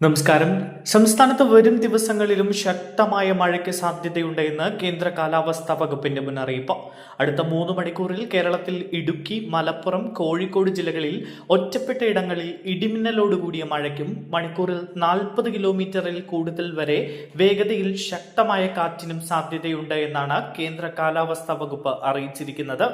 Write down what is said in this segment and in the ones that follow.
നമസ്കാരം. സംസ്ഥാനത്ത് വരും ദിവസങ്ങളിലും ശക്തമായ മഴയ്ക്ക് സാധ്യതയുണ്ടെന്ന് കേന്ദ്ര കാലാവസ്ഥാ വകുപ്പിന്റെ മുന്നറിയിപ്പ്. അടുത്ത മൂന്ന് മണിക്കൂറിൽ കേരളത്തിൽ ഇടുക്കി മലപ്പുറം കോഴിക്കോട് ജില്ലകളിൽ ഒറ്റപ്പെട്ട ഇടങ്ങളിൽ ഇടിമിന്നലോടുകൂടിയ മഴയ്ക്കും മണിക്കൂറിൽ നാൽപ്പത് കിലോമീറ്ററിൽ കൂടുതൽ വരെ വേഗതയിൽ ശക്തമായ കാറ്റിനും സാധ്യതയുണ്ട് എന്നാണ് കേന്ദ്ര കാലാവസ്ഥാ വകുപ്പ് അറിയിച്ചിരിക്കുന്നത്.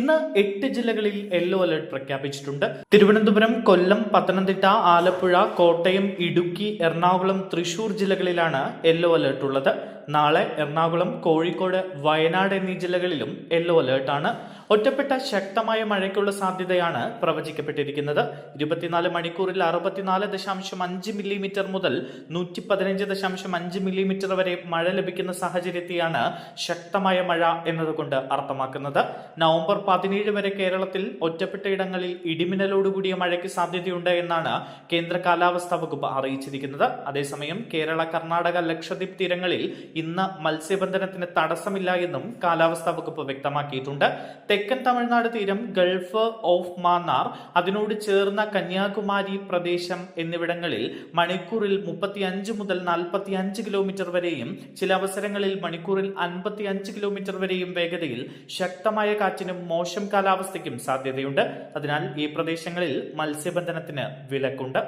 ഇന്ന് എട്ട് ജില്ലകളിൽ യെല്ലോ അലർട്ട് പ്രഖ്യാപിച്ചിട്ടുണ്ട്. തിരുവനന്തപുരം കൊല്ലം പത്തനംതിട്ട ആലപ്പുഴ കോട്ടയം ഇടുക്കി എറണാകുളം തൃശൂർ ജില്ലകളിലാണ് യെല്ലോ അലേർട്ട് ഉള്ളത്. നാളെ എറണാകുളം കോഴിക്കോട് വയനാട് എന്നീ ജില്ലകളിലും യെല്ലോ അലേർട്ടാണ് ഒറ്റപ്പെട്ട ശക്തമായ മഴയ്ക്കുള്ള സാധ്യതയാണ് പ്രവചിക്കപ്പെട്ടിരിക്കുന്നത്. ഇരുപത്തിനാല് മണിക്കൂറിൽ അറുപത്തിനാല് ദശാംശം അഞ്ച് മില്ലിമീറ്റർ മുതൽ നൂറ്റി പതിനഞ്ച് ദശാംശം അഞ്ച് മില്ലിമീറ്റർ വരെ മഴ ലഭിക്കുന്ന സാഹചര്യത്തെയാണ് ശക്തമായ മഴ എന്നതുകൊണ്ട് അർത്ഥമാക്കുന്നത്. നവംബർ പതിനേഴ് വരെ കേരളത്തിൽ ഒറ്റപ്പെട്ട ഇടങ്ങളിൽ ഇടിമിന്നലോടുകൂടിയ മഴയ്ക്ക് സാധ്യതയുണ്ട് എന്നാണ് കേന്ദ്ര കാലാവസ്ഥാ വകുപ്പ് അറിയിച്ചിരിക്കുന്നത് അതേസമയം കേരള കർണാടക ലക്ഷദ്വീപ് തീരങ്ങളിൽ ഇന്ന് മത്സ്യബന്ധനത്തിന് തടസ്സമില്ല എന്നും കാലാവസ്ഥാ വകുപ്പ് വ്യക്തമാക്കിയിട്ടുണ്ട്. തെക്കൻ തമിഴ്നാട് തീരം ഗൾഫ് ഓഫ് മാന്നാർ അതിനോട് ചേർന്ന കന്യാകുമാരി പ്രദേശം എന്നിവിടങ്ങളിൽ മണിക്കൂറിൽ മുപ്പത്തിയഞ്ച് മുതൽ നാൽപ്പത്തി അഞ്ച് കിലോമീറ്റർ വരെയും ചില അവസരങ്ങളിൽ മണിക്കൂറിൽ അൻപത്തി അഞ്ച് കിലോമീറ്റർ വരെയും വേഗതയിൽ ശക്തമായ കാറ്റിനും മോശം കാലാവസ്ഥയ്ക്കും സാധ്യതയുണ്ട്. അതിനാൽ ഈ പ്രദേശങ്ങളിൽ മത്സ്യബന്ധനത്തിന് വിലക്കുണ്ട്.